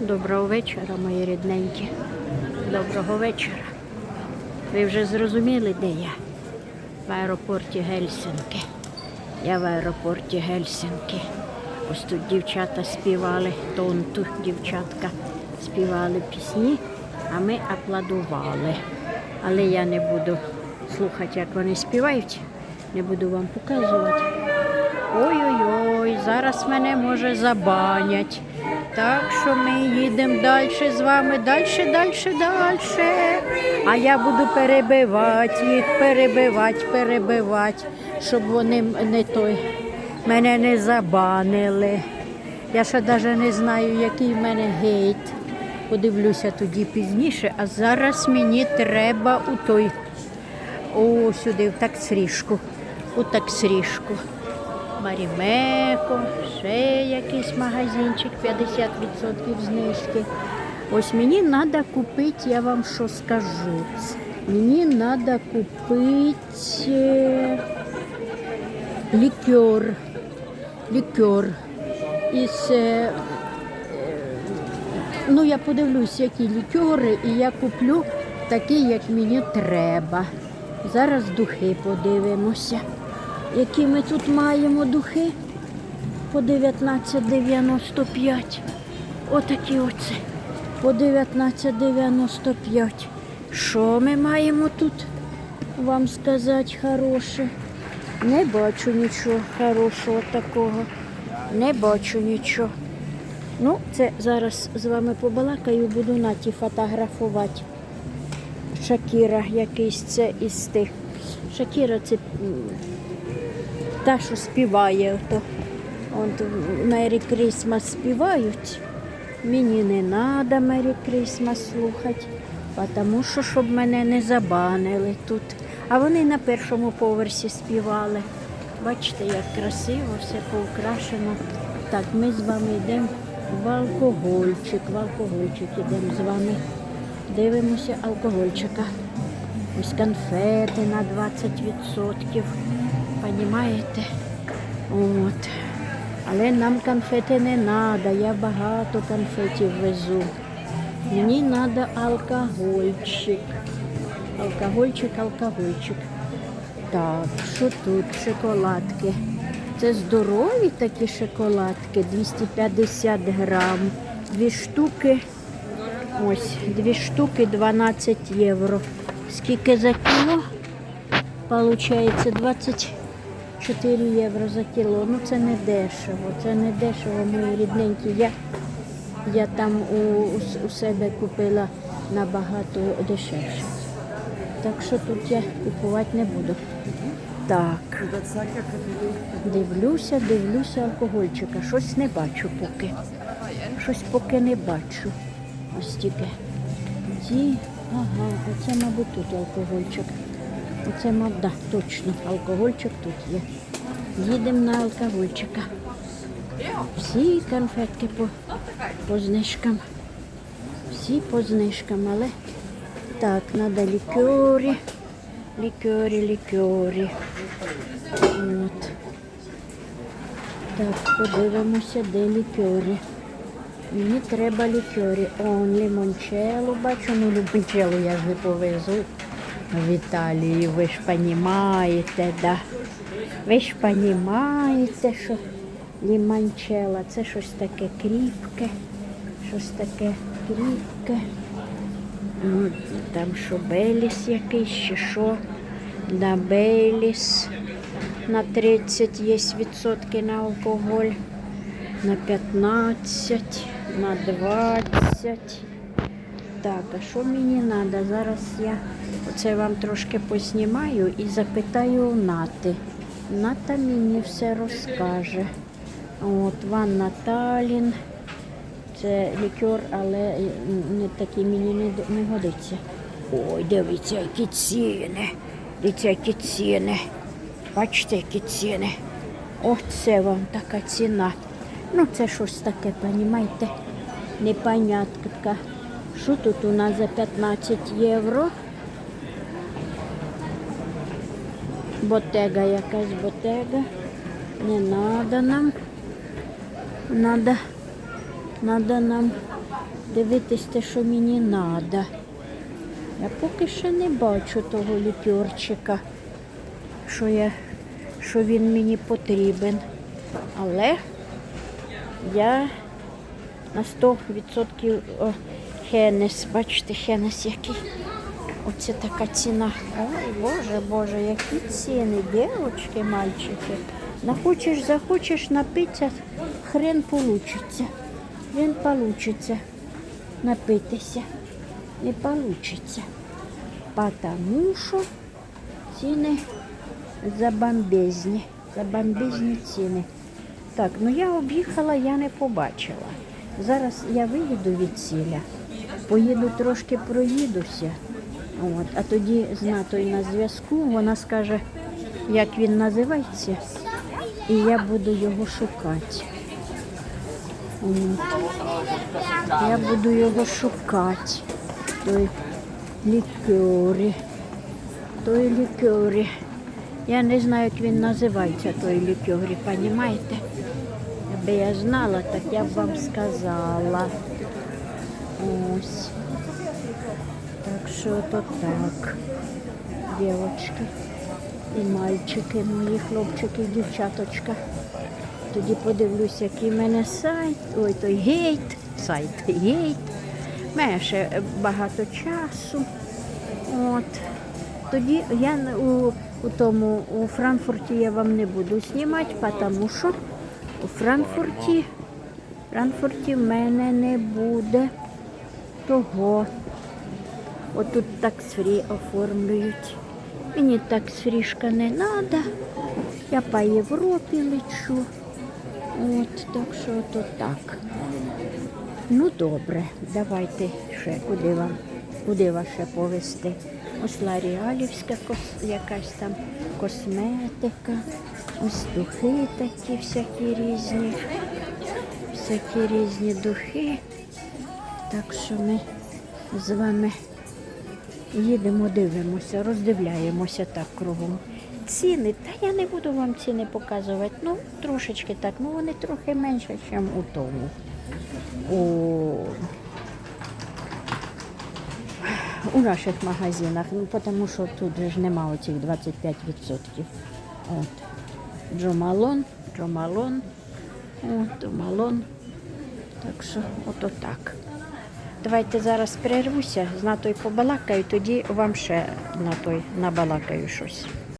Доброго вечора, мої рідненькі. Доброго вечора. Ви вже зрозуміли, де я? В аеропорті Гельсінки. Я в аеропорті Гельсінки. Ось тут дівчата співали, тонту дівчатка співали пісні, а ми аплодували. Але я не буду слухати, як вони співають, не буду вам показувати. Ой-ой-ой, зараз мене може забанять. Так що ми їдемо далі з вами, далі, далі, далі. А я буду перебивати їх, перебивати, перебивати, щоб вони не той, мене не забанили. Я ще навіть не знаю, який в мене гейт. Подивлюся тоді пізніше, а зараз мені треба у той. О, сюди, в таксріжку. У таксріжку. Марімеко, ще якийсь магазинчик, 50% знижки. Ось мені треба купити, я вам що скажу. Мені треба купити е, лікер. Лікер. Із, е, е, ну, я подивлюсь, які лікери, і я куплю такі, як мені треба. Зараз духи подивимося. Які ми тут маємо духи? По 19,95. Отакі оце. По 19,95. Що ми маємо тут? Вам сказати хороше. Не бачу нічого хорошого такого. Не бачу нічого. Ну, це зараз з вами побалакаю, буду наті фотографувати. Шакіра якийсь це із тих. Шакіра це та, що співає. Ото. От Мері Крісмас співають. Мені не треба Мері Крісмас слухати, тому що щоб мене не забанили тут. А вони на першому поверсі співали. Бачите, як красиво, все поукрашено. Так, ми з вами йдемо в алкогольчик. В алкогольчик йдемо з вами. Дивимося алкогольчика. Ось конфети на 20%. Понімаєте? От. Але нам конфети не треба, я багато конфетів везу. Мені треба алкогольчик. Алкогольчик, алкогольчик. Так, що тут? Шоколадки. Це здорові такі шоколадки, 250 грам. Дві штуки. Ось, дві штуки 12 євро. Скільки за кіло? Получається 24 євро за кіло. Ну це не дешево, це не дешево, мої рідненькі. Я, я там у, у, себе купила набагато дешевше. Так що тут я купувати не буду. Так. Дивлюся, дивлюся алкогольчика. Щось не бачу поки. Щось поки не бачу. Ось тільки. Ті, ага, оце, мабуть, тут алкогольчик. Оце, мабуть, да, точно, алкогольчик тут є. Їдемо на алкогольчика. Всі конфетки по, по знижкам. Всі по знижкам, але так, треба лікері. Лікері, лікері. От. Так, подивимося, де лікери. Мені треба лікери. Он лімончелло, бачу, ну лімончелло я ж не повезу в. Ви ж розумієте, да. Ви ж розумієте, що лімончелло це щось таке кріпке, щось таке кріпке. Ну, там що Беліс якийсь, чи що. Да, Беліс. На 30 є відсотки на алкоголь, на 15, на 20. Так, а що мені треба? Зараз я оце вам трошки поснімаю і запитаю у Нати. Ната мені все розкаже. От, Ванна Талін. Це лікер, але не такий мені не, не годиться. Ой, дивіться, які ціни. Дивіться, які ціни. Бачите, які ціни. Оце вам така ціна. Ну, це щось таке, понімаєте? Непонятка. Що тут у нас за 15 євро? Ботега якась ботега. Не треба нам. Надо Треба нам дивитись те, що мені треба. Я поки ще не бачу того лікерчика, що, я, що він мені потрібен. Але я на 100% о, хенес, бачите, хенес який. Оце така ціна. Ой, Боже, Боже, які ціни, дівчатки, мальчики. Нахочеш, захочеш напитися, хрен получиться. Хрен получиться напитися. Не получиться. Потому що ціни забамбезні. Забамбезні ціни. Так, ну я об'їхала, я не побачила. Зараз я виїду від сіля, поїду трошки проїдуся. От, а тоді з Натою на зв'язку вона скаже, як він називається, і я буду його шукати. От. Я буду його шукати. Той лікері. Той лікері. Я не знаю, як він називається, той лікері, розумієте? Якби я знала, так я б вам сказала. Ось. Так що то так, дівчатки і мальчики, мої хлопчики, дівчаточка. Тоді подивлюся, який в мене сайт. Ой, той гейт, сайт гейт. Мене ще багато часу. От. Тоді я у, у тому у Франкфурті я вам не буду знімати, тому що у Франкфурті, Франкфурті в мене не буде того. Отут такс-фрі оформлюють. Мені такс-фрішка не треба. Я по Європі лечу. От, так що то так. Ну добре, давайте ще куди вам, куди вас ще повезти. Ось Ларіалівська якась там косметика, ось духи такі всякі різні, всякі різні духи. Так що ми з вами їдемо, дивимося, роздивляємося так кругом. Ціни, та я не буду вам ціни показувати. Ну, трошечки так, ну вони трохи менше, ніж у тому. У, у наших магазинах, ну тому що тут же ж нема оцих 25%. От. Джо Малон, Джо от, Джо Так що, ото так. Давайте зараз перервуся, з натою побалакаю, тоді вам ще на той набалакаю щось.